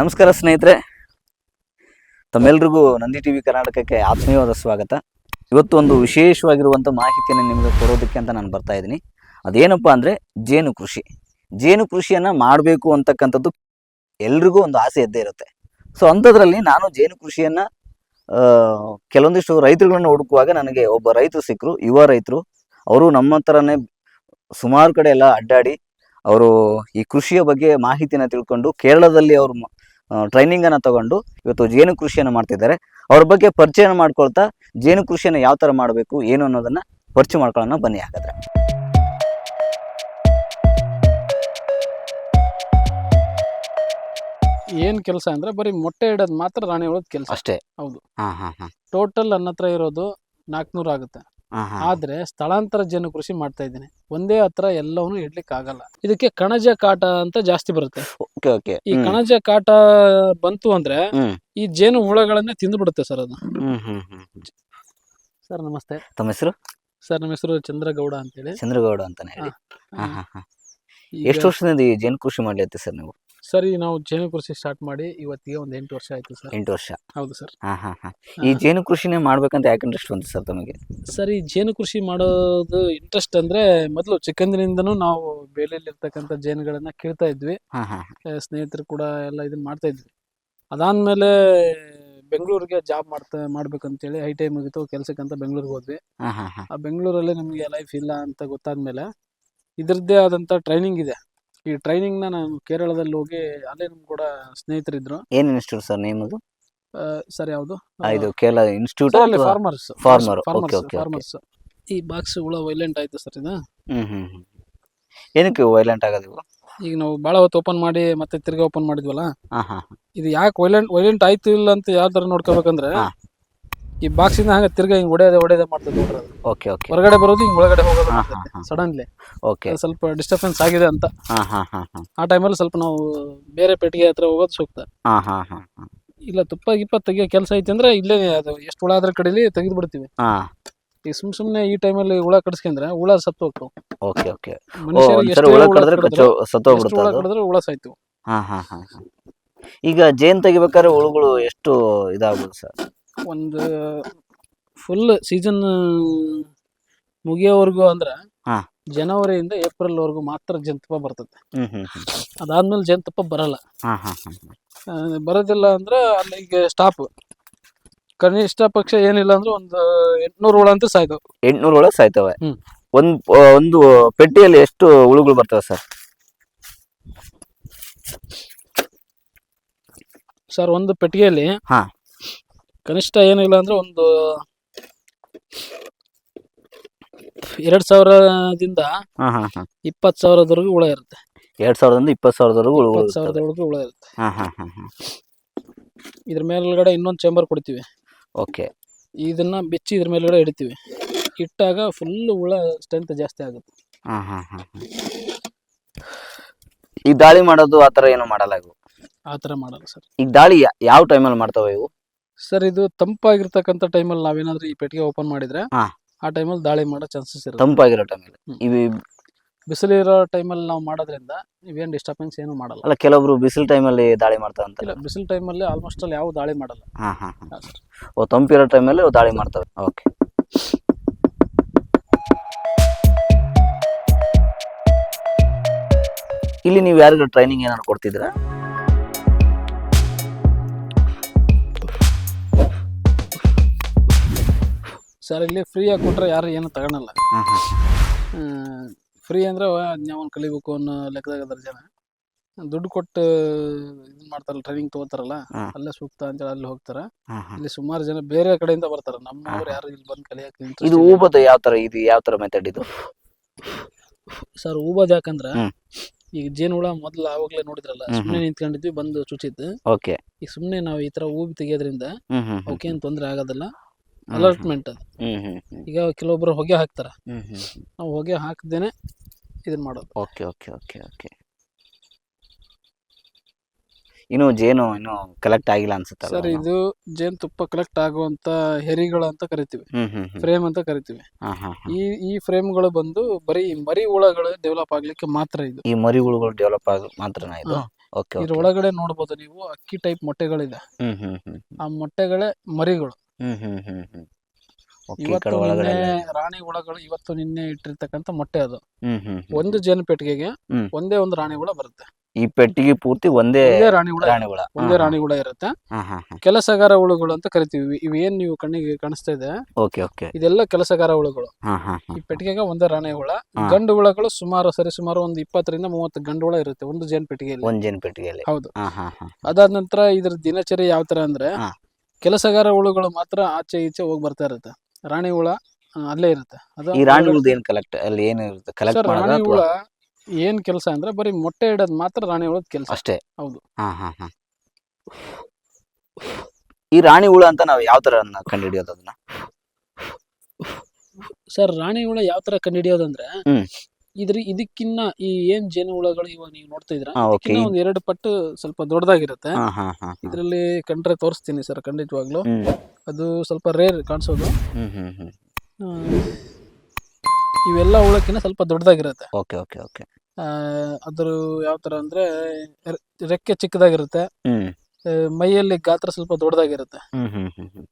ನಮಸ್ಕಾರ ಸ್ನೇಹಿತರೆ. ತಮ್ಮೆಲ್ರಿಗೂ ನಂದಿ ಟಿವಿ ಕರ್ನಾಟಕಕ್ಕೆ ಆತ್ಮೀಯವಾದ ಸ್ವಾಗತ. ಇವತ್ತು ಒಂದು ವಿಶೇಷವಾಗಿರುವಂಥ ಮಾಹಿತಿಯನ್ನು ನಿಮಗೆ ಕೊಡೋದಕ್ಕೆ ಅಂತ ನಾನು ಬರ್ತಾ ಇದ್ದೀನಿ. ಅದೇನಪ್ಪ ಅಂದರೆ ಜೇನು ಕೃಷಿ. ಜೇನು ಕೃಷಿಯನ್ನು ಮಾಡಬೇಕು ಅಂತಕ್ಕಂಥದ್ದು ಎಲ್ರಿಗೂ ಒಂದು ಆಸೆ ಇದ್ದೇ ಇರುತ್ತೆ. ಸೊ ಅಂಥದ್ರಲ್ಲಿ ನಾನು ಜೇನು ಕೃಷಿಯನ್ನು ಕೆಲವೊಂದಿಷ್ಟು ರೈತರುಗಳನ್ನು ಹುಡುಕುವಾಗ ನನಗೆ ಒಬ್ಬ ರೈತರು ಸಿಕ್ಕರು ಯುವ ರೈತರು. ಅವರು ನಮ್ಮ ಥರನೇ ಸುಮಾರು ಕಡೆ ಎಲ್ಲ ಅಡ್ಡಾಡಿ, ಅವರು ಈ ಕೃಷಿಯ ಬಗ್ಗೆ ಮಾಹಿತಿನ ತಿಳ್ಕೊಂಡು ಕೇರಳದಲ್ಲಿ ಅವರು ಟ್ರೈನಿಂಗ್ ಅನ್ನ ತಗೊಂಡು ಇವತ್ತು ಜೇನು ಕೃಷಿಯನ್ನು ಮಾಡ್ತಿದ್ದಾರೆ. ಅವ್ರ ಬಗ್ಗೆ ಪರಿಚಯ ಮಾಡ್ಕೊಳ್ತಾ ಜೇನು ಕೃಷಿಯನ್ನು ಯಾವ ತರ ಮಾಡಬೇಕು ಏನು ಅನ್ನೋದನ್ನ ಪರಿಚಯ ಮಾಡ್ಕೊಳ್ಳೋಣ. ಬನ್ನಿ ಹಾಗಾದ್ರೆ. ಏನ್ ಕೆಲಸ ಅಂದ್ರೆ ಬರೀ ಮೊಟ್ಟೆ ಇಡೋದು ಮಾತ್ರ ರಾಣಿ ಉಳದ್ ಕೆಲಸ. ಅಷ್ಟೇ. ಹೌದು. ಹಾ ಹಾ ಹಾ. ಟೋಟಲ್ ನನ್ನ ಹತ್ರ ಇರೋದು ನಾಲ್ಕನೂರ ಆಗುತ್ತೆ. ಆದ್ರೆ ಸ್ಥಳಾಂತರ ಜೇನು ಕೃಷಿ ಮಾಡ್ತಾ ಇದ್ದೀನಿ. ಒಂದೇ ಹತ್ರ ಎಲ್ಲವನ್ನು ಇಡ್ಲಿಕ್ಕೆ ಆಗಲ್ಲ ಇದಕ್ಕೆ ಕಣಜ ಕಾಟ ಅಂತ ಜಾಸ್ತಿ ಬರುತ್ತೆ. ಈ ಕಣಜ ಕಾಟ ಬಂತು ಅಂದ್ರೆ ಈ ಜೇನು ಹುಳಗಳನ್ನೇ ತಿಂದು ಬಿಡುತ್ತೆ ಸರ್ ಅದು. ಹ್ಮ್ ಹ್ಮ್ ಹ್ಮ್ ಸರ್ ನಮಸ್ತೆ. ತಮ್ಮ ಹೆಸರು? ಸರ್ ನಮ್ಮ ಹೆಸರು ಚಂದ್ರಗೌಡ ಅಂತ ಹೇಳಿ ಚಂದ್ರಗೌಡ ಅಂತಾನೆ ಹೇಳಿ. ಎಷ್ಟು ವರ್ಷದಿಂದ ಈ ಜೇನು ಕೃಷಿ ಮಾಡ್ಲತ್ತಿ ಸರ್ ನೀವು? ಸರ್ ಈಗ ನಾವು ಜೇನು ಕೃಷಿ ಸ್ಟಾರ್ಟ್ ಮಾಡಿ ಇವತ್ತಿಗೆ ಒಂದು ಎಂಟು ವರ್ಷ ಆಯ್ತು ಸರ್. ಎಂಟು ವರ್ಷ. ಹೌದು ಸರ್. ಹಾ ಹಾ ಹಾ. ಈ ಜೇನು ಕೃಷಿನೇ ಮಾಡ್ಬೇಕಂತ ಯಾಕೆ ಇಂಟ್ರೆಸ್ಟ್ ಬಂತು ಸರ್ ತಮಗೆ? ಸರ್ ಈ ಜೇನು ಕೃಷಿ ಮಾಡೋದು ಇಂಟ್ರೆಸ್ಟ್ ಅಂದ್ರೆ ಮೊದಲು ಚಿಕ್ಕಂದಿನಿಂದನೂ ನಾವು ಬೇಲೆಯಲ್ಲಿ ಇರ್ತಕ್ಕಂಥ ಜೇನುಗಳನ್ನ ಕೀಳ್ತಾ ಇದ್ವಿ. ಹಾ ಹಾ ಆ, ಸ್ನೇಹಿತರು ಕೂಡ ಎಲ್ಲ ಇದನ್ನ ಮಾಡ್ತಾ ಇದ್ವಿ. ಅದಾದ್ಮೇಲೆ ಬೆಂಗಳೂರಿಗೆ ಜಾಬ್ ಮಾಡ್ತಾ ಮಾಡ್ಬೇಕಂತೇಳಿ ಐ ಟಿ ಐ ಮುಗಿತು ಕೆಲ್ಸಕ್ಕಂತ ಬೆಂಗಳೂರಿಗೆ ಹೋದ್ವಿ. ಹಾ ಹಾ ಹಾ. ಆ ಬೆಂಗಳೂರಲ್ಲಿ ನಮಗೆ ಲೈಫ್ ಇಲ್ಲ ಅಂತ ಗೊತ್ತಾದ್ಮೇಲೆ ಇದ್ರದ್ದೇ ಆದಂತ ಟ್ರೈನಿಂಗ್ ಇದೆ. ಈ ಟ್ರೈನಿಂಗ್ನ ನಾನು ಕೇರಳದಲ್ಲಿ ಹೋಗಿ ಅಲ್ಲೇ ನಮ್ ಕೂಡ ಸ್ನೇಹಿತರಿದ್ರು. ಏನ್ ಇನ್ಸ್ಟಿಟ್ಯೂಟ್ ಸರ್ ನೇಮ್ ಅದು ಆ, ಸರ್ ಯಾವುದು? ಆ, ಇದು Kerala institute farmers farmer okay okay okay. Farmers ಈ ಬಾಕ್ಸ್ ಹುಳ ವೈಲೆಂಟ್ ಆಯ್ತು ಸರ್ ಇದು. ಹ್ಮ್ ಹ್ಮ್ ಹ್ಮ್. ಏನಕ್ಕೆ ವೈಲೆಂಟ್ ಆಗೋದು ಇವು? ಈಗ ನಾವು ಭಾಳ ಹೊತ್ತು ಓಪನ್ ಮಾಡಿ ಮತ್ತೆ ತಿರ್ಗಾ ಓಪನ್ ಮಾಡಿದ್ವಲ್ಲ? ಹಾ ಹಾ ಇದು ಯಾಕೆ ವೈಲೆಂಟ್ ವೈಲೆಂಟ್ ಆಯ್ತು ಇಲ್ಲ ಅಂತ ಯಾವ ತರ ನೋಡ್ಕೋಬೇಕಂದ್ರೆ ಹಾ. ಈ ಬಾಕ್ಸ್ ಇಂದ ಹಂಗೆ ತಿರ್ಗಾ ಹಿಂಗ್ ಹೊಡೆಯದೆ ಹೊಡೆಯದೆ ಮಾಡ್ತದೆ ನೋಡ್ರಿ ಅದು. ಓಕೆ ಓಕೆ ಹೊರಗಡೆ ಬರೋದು ಹಿಂಗ್ ಒಳಗಡೆ ಹೋಗೋದು ಹಾ ಹಾ ಹಾ. ಸಡನ್ಲಿ ಓಕೆ ಸ್ವಲ್ಪ ಡಿಸ್ಟರ್ಬೆನ್ಸ್ ಆಗಿದೆ ಅಂತ. ಹಾ ಹಾ ಹಾ ಹಾ. ಆ ಟೈಮಲ್ಲಿ ಸ್ವಲ್ಪ ನಾವು ಬೇರೆ ಪೆಟ್ಟಿಗೆ ಹತ್ರ ಹೋಗೋದು ಸೂಕ್ತ. ಹಾ ಹಾ ಹಾ ಇಲ್ಲ ತುಪ್ಪ ಗಿಪ್ಪ ತೆಗಿಯೋ ಕೆಲಸ ಐತಿ ಅಂದ್ರೆ ಇಲ್ಲೇ ಅದು ಎಷ್ಟು ಹುಳ ಆದ್ರ ಕಡೆಲಿ ತೆಗೆದು ಬಿಡ್ತೀವಿ. ಹಾ. ಈಗ ಸುಮ್ ಸುಮ್ನೆ ಈ ಟೈಮಲ್ಲಿ ಹುಳ ಕಡಿಸ್ಕೊಂಡ್ರೆ ಹುಳ ಸತ್ತು ಹೋಗ್ತಾವ. ಓಕೆ ಓಕೆ ಓ ಮನುಷ್ಯರಿಗೆ ಒಂದ್ಸರಿ ಎಷ್ಟೇ ಹುಳ ಹುಳ ಕಡಿದ್ರೆ ಕಡಿದ್ರು, ಕಚ್ಚೋ ಎಷ್ಟು ಸತ್ತೋಗ್ಬಿಡುತ್ತೆ ಹುಳ ಅದು. ಕಡಿದ್ರೆ ಹುಳ ಸಾಯ್ತು ಹಾ ಹಾ ಹಾ ಹಾ. ಈಗ ಜೇನ್ ತೆಗಿಬೇಕಾದ್ರೆ ಹುಳುಗಳು ಎಷ್ಟು ಇದಾಗ್ಬೋದು ಸರ್? ಒಂದು ಫುಲ್ ಸೀಸನ್ ಮುಗಿಯೋವರೆಗೂ ಅಂದ್ರೆ ಹಾ. ಜನವರಿಯಿಂದ ಏಪ್ರಿಲ್ ವರೆಗೂ ಮಾತ್ರ ಜೇನುತುಪ್ಪ ಬರ್ತದೆ. ಹ್ಮ್ ಹ್ಮ್ ಹ್ಮ್. ಅದಾದ್ಮೇಲೆ ಜೇನುತುಪ್ಪ ಬರಲ್ಲ. ಹಾ ಹಾ ಹಾ ಆ, ಬರೋದಿಲ್ಲ ಅಂದ್ರೆ ಅಲ್ಲಿಗೆ ಸ್ಟಾಪ್ ಕನಿಷ್ಠ ಪಕ್ಷ ಏನಿಲ್ಲ ಅಂದ್ರೆ ಒಂದು ಎಂಟ್ನೂರು ಹುಳ ಅಂತ ಸಾಯ್ತವೆ ಎಂಟ್ನೂರು ಹುಳ ಸಾಯ್ತವೆ. ಹ್ಮ್. ಒಂದ್ ಒಂದು ಪೆಟ್ಟಿಯಲ್ಲಿ ಎಷ್ಟು ಹುಳುಗಳು ಬರ್ತವೆ ಸರ್? ಸರ್ ಒಂದು ಪೆಟ್ಟಿಗೆಯಲ್ಲಿ ಹಾ. ಕನಿಷ್ಠ ಏನಿಲ್ಲ ಅಂದ್ರೆ ಒಂದು ಎರಡು ಸಾವಿರದಿಂದ ಹಾ ಹಾ ಹಾ. ಇಪ್ಪತ್ತು ಸಾವಿರದವರೆಗೂ ಹುಳ ಇರುತ್ತೆ. ಎರಡು ಸಾವಿರದಿಂದ ಇಪ್ಪತ್ತು ಸಾವಿರದವರೆಗೂ ಇಪ್ಪತ್ತು ಸಾವಿರದವರೆಗೂ ಹುಳ ಇರುತ್ತೆ. ಇದ್ರ ಮೇಲ್ಗಡೆ ಇನ್ನೊಂದು ಚೇಂಬರ್ ಕೊಡ್ತೀವಿ. ಓಕೆ. ಇದನ್ನ ಬಿಚ್ಚಿ ಇದ್ರ ಮೇಲ್ಗಡೆ ಇಡ್ತೀವಿ. ಇಟ್ಟಾಗ ಫುಲ್ ಹುಳ ಸ್ಟ್ರೆಂತ್ ಜಾಸ್ತಿ ಆಗುತ್ತೆ. ಹಾ ಹಾ ಹಾ ಹಾ. ಈ ದಾಳಿ ಮಾಡೋದು ಆ ಥರ ಏನು ಮಾಡಲ್ಲ ಇವು? ಆ ಥರ ಮಾಡಲ್ಲ ಸರ್. ಈಗ ದಾಳಿ ಯಾವ ಟೈಮಲ್ಲಿ ಮಾಡ್ತಾವೆ ಇವು? ಸರ್ ಇದು ತಂಪಾಗಿರ್ತಕ್ಕಂಥ ಟೈಮಲ್ಲಿ ನಾವೇನಾದ್ರೂ ಈ ಪೆಟ್ಟಿಗೆ ಓಪನ್ ಮಾಡಿದ್ರೆ ಹಾ. ಆ ಟೈಮಲ್ಲಿ ದಾಳಿ ಮಾಡೋ ಚಾನ್ಸಸ್ ಇರುತ್ತೆ. ತಂಪಾಗಿರೋ ಟೈಮಲ್ಲಿ. ಹ್ಮ್. ಇವು ಬಿಸಿಲಿರೋ ಟೈಮಲ್ಲಿ ನಾವು ಮಾಡೋದ್ರಿಂದ ನೀವೇನು ಡಿಸ್ಟರ್ಬೆನ್ಸ್ ಏನು ಮಾಡಲ್ಲ. ಅಲ್ಲ ಕೆಲವೊಬ್ರು ಬಿಸಿಲು ಟೈಮಲ್ಲಿ ದಾಳಿ ಮಾಡ್ತಾರೆ ಅಂತ ಇಲ್ಲ ಬಿಸಿಲು ಟೈಮಲ್ಲಿ ಆಲ್ಮೋಸ್ಟ್ ಅಲ್ಲಿ ಯಾವ ದಾಳಿ ಮಾಡಲ್ಲ. ಹಾಂ ಹಾಂ ಹಾ. ಹಾ, ಸರ್. ಓ ತಂಪಿರೋ ಟೈಮಲ್ಲಿ ಅವು ದಾಳಿ ಮಾಡ್ತವೆ ಓಕೆ. ಇಲ್ಲಿ ನೀವು ಯಾರಿಗೂ ಟ್ರೈನಿಂಗ್ ಏನಾದ್ರು ಕೊಡ್ತಿದ್ರಾ ಸರ್ ಇಲ್ಲಿ ಫ್ರೀಯಾಗಿ ಕೊಟ್ರೆ ಯಾರು ಏನು ತಗೊಳಲ್ಲ. ಫ್ರೀ ಅಂದ್ರೆ ನಾವು ಕಲಿಬೇಕು ಅನ್ನೋ ಲೆಕ್ಕದಾಗ ಅದರ ಜನ. ದುಡ್ಡು ಕೊಟ್ಟು ಇದು ಮಾಡ್ತಾರಲ್ಲ ಟ್ರೈನಿಂಗ್ ತಗೋತಾರಲ್ಲ. ಅಲ್ಲೇ ಸೂಕ್ತ ಅಂತೇಳಿ ಅಲ್ಲಿ ಹೋಗ್ತಾರ. ಇಲ್ಲಿ ಸುಮಾರು ಜನ ಬೇರೆ ಕಡೆಯಿಂದ ಬರ್ತಾರ. ನಮ್ಮ ಊರು ಯಾರು ಇಲ್ಲಿ ಬಂದು ಕಲಿಯಕ್ಕೆ ಇದು ಊಬದ ಯಾವ ತರ ಇದು ಯಾವ ತರ ಮೆಥಡ್ ಇದು? ಸರ್ ಊಬದ್ ಯಾಕಂದ್ರ. ಈಗ ಜೇನುಹುಳ ಮೊದ್ಲು ಆವಾಗ್ಲೇ ನೋಡಿದ್ರಲ್ಲ ಸುಮ್ಮನೆ ಸುಮ್ನೆ ನಿಂತ್ಕೊಂಡಿದ್ವಿ ಬಂದು ಸುಚಿತ್ ಓಕೆ. ಈಗ ಸುಮ್ನೆ ನಾವು ಈ ತರ ಊಬಿ ತೆಗಿಯೋದ್ರಿಂದ ಅವಕ್ಕೇನು ತೊಂದರೆ ಆಗೋದಿಲ್ಲ. ಅಲರ್ಟ್ಮೆಂಟ್ ಅದು ಈಗ ಕೆಲವೊಬ್ರು ಹೊಗೆ ಹಾಕ್ತಾರ. ನಾವು ಹೊಗೆ ಹಾಕದೇನೆ ಇದನ್ನ ಮಾಡೋದು. ಓಕೆ ಓಕೆ ಓಕೆ ಓಕೆ ಇನ್ನು ಜೇನು ಇನ್ನು ಕಲೆಕ್ಟ್ ಆಗಿಲ್ಲ ಅನ್ಸುತ್ತೆ ಸರ್ ಇದು ಜೇನುತುಪ್ಪ ಕಲೆಕ್ಟ್ ಆಗುವಂತ ಹೆರಿಗಳು ಅಂತ ಕರಿತೀವಿ. ಫ್ರೇಮ್ ಅಂತ ಕರಿತೀವಿ. ಈ ಈ ಫ್ರೇಮ್ಗಳು ಬಂದು ಬರೀ ಮರಿ ಹುಳಗಳು ಡೆವಲಪ್ ಆಗ್ಲಿಕ್ಕೆ ಮಾತ್ರ ಇದು. ಈ ಮರಿ ಹುಳುಗಳು ಡೆವಲಪ್ ಆಗ ಮಾತ್ರ ಇದು? ಇದ್ರ ಒಳಗಡೆ ನೋಡ್ಬೋದು ನೀವು ಅಕ್ಕಿ ಟೈಪ್ ಮೊಟ್ಟೆಗಳಿದೆ. ಆ ಮೊಟ್ಟೆಗಳೇ ಮರಿಗಳು. ಹ್ಮ್ ಹ್ಮ್ ಹ್ಮ್ ಹ್ಮ್. ಈ ಇವತ್ತು ಕಡೆ ಒಳಗಡೆ ನಿನ್ನೆ ರಾಣಿ ಹುಳಗಳು ಇವತ್ತು ನಿನ್ನೆ ಇಟ್ಟಿರ್ತಕ್ಕಂತ ಮೊಟ್ಟೆ ಅದು. ಹ್ಮ್ ಹ್ಮ್ ಹ್ಮ್. ಒಂದು ಜೇನು ಪೆಟ್ಟಿಗೆಗೆ ಹ್ಮ್. ಒಂದೇ ಒಂದು ರಾಣಿ ಹುಳ ಬರುತ್ತೆ. ಈ ಪೆಟ್ಟಿಗೆ ಪೂರ್ತಿ ಒಂದೇ ಒಂದೇ ರಾಣಿ ಹುಳ ರಾಣಿ ಹುಳ. ಒಂದೇ ರಾಣಿ ಹುಳ ಇರುತ್ತೆ. ಕೆಲಸಗಾರ ಹುಳುಗಳು ಅಂತ ಕರಿತೀವಿ. ಇವೇನ್ ನೀವು ಕಣ್ಣಿಗೆ ಕಾಣಿಸ್ತಾ ಇದೆ? Okay okay. ಇದೆಲ್ಲ ಕೆಲಸಗಾರ ಹುಳುಗಳು. ಈ ಪೆಟ್ಟಿಗೆಗೆ ಒಂದೇ ರಾಣಿ ಹುಳ. ಹಾ. ಗಂಡು ಹುಳಗಳು ಸುಮಾರು ಸರಿ ಸುಮಾರು ಒಂದು ಇಪ್ಪತ್ತರಿಂದ ಮೂವತ್ತು ಗಂಡು ಹುಳ ಇರುತ್ತೆ ಒಂದು ಜೇನ್ ಪೆಟ್ಟಿಗೆಯಲ್ಲಿ. ಒಂದು ಜೇನ್ ಪೆಟ್ಟಿಗೆಯಲ್ಲಿ. ಹೌದು. ಹಾ ಹಾ ಹಾ ಅದಾದ ನಂತರ ಇದ್ರ ದಿನಚರಿ ಯಾವ ತರ ಅಂದ್ರೆ ಹಾ. ಕೆಲಸಗಾರ ಹುಳುಗಳು ಮಾತ್ರ ಆಚೆ ಈಚೆ ಹೋಗಿ ಬರ್ತಾ ಇರುತ್ತೆ. ರಾಣಿ ಹುಳ ಆ, ಅಲ್ಲೇ ಇರುತ್ತೆ. ಅದು ಈ ರಾಣಿ ಹುಳದ ಏನ್ ಕಲೆಕ್ಟ್ ಅಲ್ಲಿ ಏನು ಇರುತ್ತೆ? ಕಲೆಕ್ಟ್ ಸರ್ ರಾಣಿ ಹುಳ ಏನ್ ಕೆಲಸ ಅಂದ್ರೆ ಬರೀ ಮೊಟ್ಟೆ ಇಡೋದ್ ಮಾತ್ರ ರಾಣಿ ಹುಳದ ಕೆಲಸ. ಅಷ್ಟೇ. ಹೌದು. ಹಾ ಹಾ ಹಾ. ಈ ರಾಣಿ ಹುಳ ಅಂತ ನಾವು ಯಾವ ತರ ಕಂಡುಹಿಡಿಯೋದು ಅದನ್ನ? ಸರ್ ರಾಣಿ ಹುಳ ಯಾವ ತರ ಕಂಡುಹಿಡಿಯೋದಂದ್ರೆ ಹ್ಮ್. ಇದ್ರ ಇದಕ್ಕಿನ್ನ ಈ ಏನ್ ಜೇನು ಹುಳಗಳು ಇವಾಗ ನೀವು ನೋಡ್ತಾ ಇದ್ರ ಹಾ ಓಕೆ ಇದಕ್ಕಿನ್ನ ಒಂದ್ ಎರಡು ಪಟ್ಟು ಸ್ವಲ್ಪ ದೊಡ್ಡದಾಗಿರುತ್ತೆ ಹಾ ಹಾ ಹಾ ಹಾ. ಇದ್ರಲ್ಲಿ ಕಂಡ್ರೆ ತೋರಿಸ್ತೀನಿ ಸರ್ ಖಂಡಿತವಾಗ್ಲು. ಹ್ಮ್. ಅದು ಸ್ವಲ್ಪ ರೇರ್ ಕಾಣಿಸೋದು. ಹ್ಮ್ ಹ್ಮ್ ಹ್ಮ್. ಆ, ಇವೆಲ್ಲ ಹುಳಕ್ಕಿಂತ ಸ್ವಲ್ಪ ದೊಡ್ಡದಾಗಿರುತ್ತೆ ಓಕೆ ಓಕೆ ಓಕೆ. ಆ, ಅದ್ರ ಯಾವ ತರ ಅಂದ್ರೆ ರೆ- ರೆಕ್ಕೆ ಚಿಕ್ಕದಾಗಿರುತ್ತೆ. ಹ್ಮ್. ಆ, ಮೈಯಲ್ಲಿ ಗಾತ್ರ ಸ್ವಲ್ಪ ದೊಡ್ಡದಾಗಿರುತ್ತೆ ಹ್ಮ್ ಹ್ಮ್ ಹ್ಮ್ ಹ್ಮ್.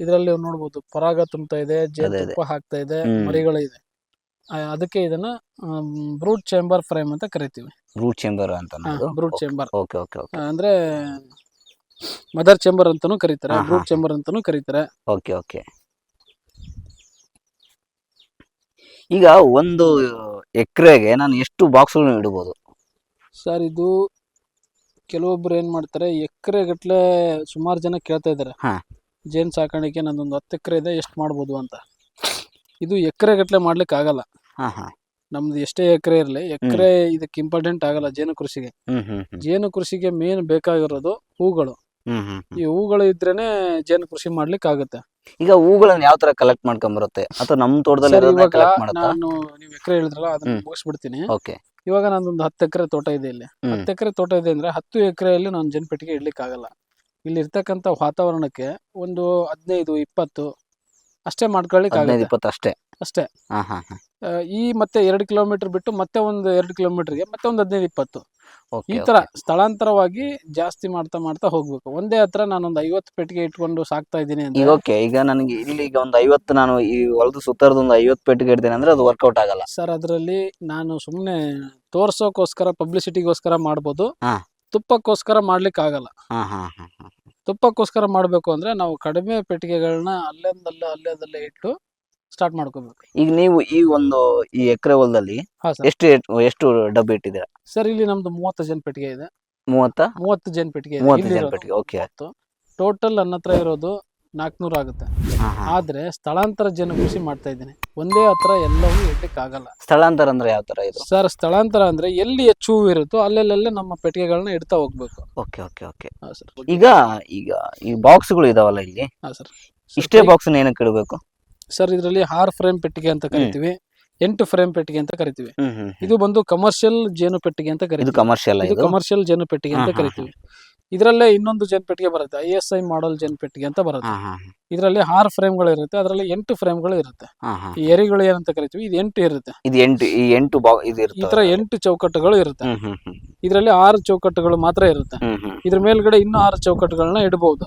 ಇದರಲ್ಲಿ ನೋಡ್ಬೋದು ಪರಾಗ ತುಂಬ್ತಾ ಇದೆ ಜೇನು ತುಪ್ಪ ಹಾಕ್ತಾ ಇದೆ ಹ್ಮ್. ಮರಿಗಳು ಇದೆ. ಅದಕ್ಕೆ ಇದನ್ನ ಬ್ರೂಟ್ ಚೇಂಬರ್ ಫ್ರೇಮ್ ಅಂತ ಕರಿತೀವಿ. ಬ್ರೂಟ್ ಚೇಂಬರ್ ಅಂತ ಬ್ರೂಟ್ ಚೇಂಬರ್. ಓಕೆ ಓಕೆ ಅಂದ್ರೆ ಮದರ್ ಚೇಂಬರ್ ಅಂತಾನೂ ಕರೀತಾರೆ ಬ್ರೂಟ್ ಚೇಂಬರ್ ಅಂತಾನೂ ಕರೀತಾರೆ. Okay okay. ಈಗ ಒಂದು ಎಕರೆಗೆ ನಾನು ಎಷ್ಟು ಬಾಕ್ಸ್ಗಳನ್ನ ಇಡಬಹುದು ಸರ್ ಇದು ಕೆಲವೊಬ್ರು ಏನ್ ಮಾಡ್ತಾರೆ ಎಕರೆ ಗಟ್ಲೆ ಸುಮಾರು ಜನ ಕೇಳ್ತಾ ಇದಾರೆ. ಹಾ. ಜೇನ್ ಸಾಕಾಣಿಕೆ ನಂದೊಂದು ಹತ್ತು ಎಕರೆ ಇದೆ ಎಷ್ಟು ಮಾಡ್ಬೋದು ಅಂತ. ಇದು ಎಕರೆ ಗಟ್ಟಲೆ ಮಾಡ್ಲಿಕ್ಕೆ ಆಗಲ್ಲ. ಹಾ ಹಾ. ನಮ್ದು ಎಷ್ಟೇ ಎಕರೆ ಇರಲಿ ಎಕರೆ ಇದಕ್ಕೆ ಇಂಪಾರ್ಟೆಂಟ್ ಆಗಲ್ಲ ಜೇನು ಕೃಷಿಗೆ. ಜೇನು ಕೃಷಿಗೆ ಮೇನ್ ಬೇಕಾಗಿರೋದು ಹೂಗಳು. ಈ ಹೂಗಳು ಇದ್ರೇನೆ ಜೇನು ಕೃಷಿ ಮಾಡ್ಲಿಕ್ಕೆ ಆಗುತ್ತೆ. ಈಗ ಹೂಗಳನ್ನ ಯಾವ ತರ ಕಲೆಕ್ಟ್ ಮಾಡ್ಕೊಂಡ್ ಬರುತ್ತೆ ಅಥವಾ ನಮ್ ತೋಟದಲ್ಲಿ ನಾನು ನೀವು ಎಕರೆ ಹೇಳಿದ್ರಲ್ಲ ಅದನ್ನ. ಮುಗಿಸ್ಬಿಡ್ತೀನಿ. ಓಕೆ. ಇವಾಗ ನಂದೊಂದು ಹತ್ತು ಎಕರೆ ತೋಟ ಇದೆ ಇಲ್ಲಿ. ಹತ್ತು ಎಕರೆ ತೋಟ ಇದೆ ಅಂದ್ರೆ ಹತ್ತು ಎಕರೆಯಲ್ಲಿ ನಾನು ಜೇನುಪೆಟ್ಟಿಗೆ ಇಡ್ಲಿಕ್ಕೆ ಆಗಲ್ಲ ಇಲ್ಲಿ ಇರ್ತಕ್ಕಂಥ ವಾತಾವರಣಕ್ಕೆ ಒಂದು ಹದಿನೈದು ಇಪ್ಪತ್ತು ಅಷ್ಟೇ ಮಾಡ್ಕೊಳ್ಳಿ ಹದಿನೈದು ಇಪ್ಪತ್ತು ಅಷ್ಟೇ. ಅಷ್ಟೇ. ಹಾ ಹಾ ಹಾ. ಈ ಮತ್ತೆ ಎರಡು ಕಿಲೋಮೀಟರ್ ಬಿಟ್ಟು ಮತ್ತೆ ಒಂದು ಎರಡು ಕಿಲೋಮೀಟರ್ಗೆ ಮತ್ತೆ ಒಂದು ಹದಿನೈದು ಇಪ್ಪತ್ತು. ಈ ತರ ಸ್ಥಳಾಂತರವಾಗಿ ಜಾಸ್ತಿ ಮಾಡ್ತಾ ಮಾಡ್ತಾ ಹೋಗ್ಬೇಕು. ಒಂದೇ ಹತ್ರ ನಾನೊಂದು ಐವತ್ತು ಪೆಟ್ಟಿಗೆ ಇಟ್ಕೊಂಡು ಸಾಕ್ತಾ ಇದ್ದೀನಿ ಈಗ ಓಕೆ ಈಗ ನನಗೆ ಇಲ್ಲಿ ಈಗ ಒಂದು ಐವತ್ತು ನಾನು ಈ ಹೊಲದ ಸುತ್ತರದ ಒಂದು ಐವತ್ತು ಪೆಟ್ಟಿಗೆ ಇಡ್ತೇನೆ ಅಂದ್ರೆ ಅದು ವರ್ಕೌಟ್ ಆಗಲ್ಲ. ಸರ್ ಅದರಲ್ಲಿ ನಾನು ಸುಮ್ಮನೆ ತೋರ್ಸೋಕೋಸ್ಕರ ಪಬ್ಲಿಸಿಟಿಗೋಸ್ಕರ ಮಾಡ್ಬೋದು. ತುಪ್ಪಕ್ಕೋಸ್ಕರ ಮಾಡ್ಲಿಕ್ಕೆ ಆಗಲ್ಲ ಹಾ ಹಾ ಹಾ ಹಾ. ತುಪ್ಪಕ್ಕೋಸ್ಕರ ಮಾಡಬೇಕು ಅಂದ್ರೆ ನಾವು ಕಡಿಮೆ ಪೆಟ್ಟಿಗೆಗಳನ್ನ ಅಲ್ಲೇಂದಲ್ಲೇ ಅಲ್ಲೇದಲ್ಲೇ ಇಟ್ಟು ಸ್ಟಾರ್ಟ್ ಮಾಡ್ಕೋಬೇಕು. ಈಗ ನೀವು ಈ ಒಂದು ಈ ಎಕರೆ ಹೊಲದಲ್ಲಿ ಹಾ ಸರ್. ಎಷ್ಟು ಎಷ್ಟು ಡಬ್ಬಿ ಇಟ್ಟಿದ್ದೀರಾ? ಸರ್ ಇಲ್ಲಿ ನಮ್ದು ಮೂವತ್ತು ಜನ ಪೆಟ್ಟಿಗೆ ಇದೆ. ಮೂವತ್ತ? ಮೂವತ್ತು ಜನ ಪೆಟ್ಟಿಗೆ ಮೂವತ್ತು ಜನ ಪೆಟ್ಟಿಗೆ, ಓಕೆ. ಟೋಟಲ್ ನನ್ನ ಹತ್ರ ಇರೋದು ನಾಲ್ಕುನೂರು ಆಗುತ್ತೆ. ಆದ್ರೆ ಸ್ಥಳಾಂತರ ಜನ ಕೃಷಿ ಮಾಡ್ತಾ ಇದ್ದೀನಿ. ಒಂದೇ ಹತ್ರ ಎಲ್ಲವೂ ಇಡ್ಲಿಕ್ಕೆ ಆಗಲ್ಲ ಸ್ಥಳಾಂತರ ಅಂದ್ರೆ ಯಾವ ತರ ಇದು? ಸರ್ ಸ್ಥಳಾಂತರ ಅಂದ್ರೆ ಎಲ್ಲಿ ಹೆಚ್ಚು ಹೂವು ಇರುತ್ತೋ ಅಲ್ಲೆಲ್ಲೇ ನಮ್ಮ ಪೆಟ್ಟಿಗೆಗಳನ್ನ ಇಡ್ತಾ ಹೋಗ್ಬೇಕು. Okay okay okay. ಹಾ ಸರ್. ಈಗ ಈಗ ಈ ಬಾಕ್ಸ್ಗಳು ಇದಾವಲ್ಲ ಇಲ್ಲಿ? ಹಾ ಸರ್. ಇಷ್ಟೇ ಬಾಕ್ಸ್ ಏನಕ್ಕೆ ಇಡಬೇಕು? ಸರ್ ಇದರಲ್ಲಿ ಆರು ಫ್ರೇಮ್ ಪೆಟ್ಟಿಗೆ ಅಂತ ಕರಿತೀವಿ. ಎಂಟು ಫ್ರೇಮ್ ಪೆಟ್ಟಿಗೆ ಅಂತ ಕರಿತೀವಿ. ಇದು ಬಂದು ಕಮರ್ಷಿಯಲ್ ಜೇನು ಪೆಟ್ಟಿಗೆ ಅಂತ ಇದು ಕರಿತೀವಿ ಕಮರ್ಷಿಯಲ್ ಇದು ಕಮರ್ಷಿಯಲ್ ಜೇನು ಪೆಟ್ಟಿಗೆ ಅಂತ ಕರಿತೀವಿ. ಇದರಲ್ಲೇ ಇನ್ನೊಂದು ಜನ್ ಪೆಟ್ಟಿಗೆ ಬರುತ್ತೆ ಐ ಎಸ್ ಐ ಮಾಡಲ್ ಜನ್ಪೆಟ್ಟಿಗೆ ಅಂತ ಬರುತ್ತೆ. ಇದರಲ್ಲಿ ಆರು ಫ್ರೇಮ್ಗಳು ಇರುತ್ತೆ ಅದರಲ್ಲಿ ಎಂಟು ಫ್ರೇಮ್ಗಳು ಇರುತ್ತೆ. ಈ ಎರಿಗಳು ಏನಂತ ಕರಿತೀವಿ ಇದು ಎಂಟು ಇರುತ್ತೆ. ಇದು ಎಂಟು ಈ ಎಂಟು ಈ ತರ ಎಂಟು ಚೌಕಟ್ಟುಗಳು ಇರುತ್ತೆ. ಇದರಲ್ಲಿ ಆರು ಚೌಕಟ್ಟುಗಳು ಮಾತ್ರ ಇರುತ್ತೆ. ಇದ್ರ ಮೇಲ್ಗಡೆ ಇನ್ನೂ ಆರು ಚೌಕಟ್ಟುಗಳನ್ನ ಇಡಬಹುದು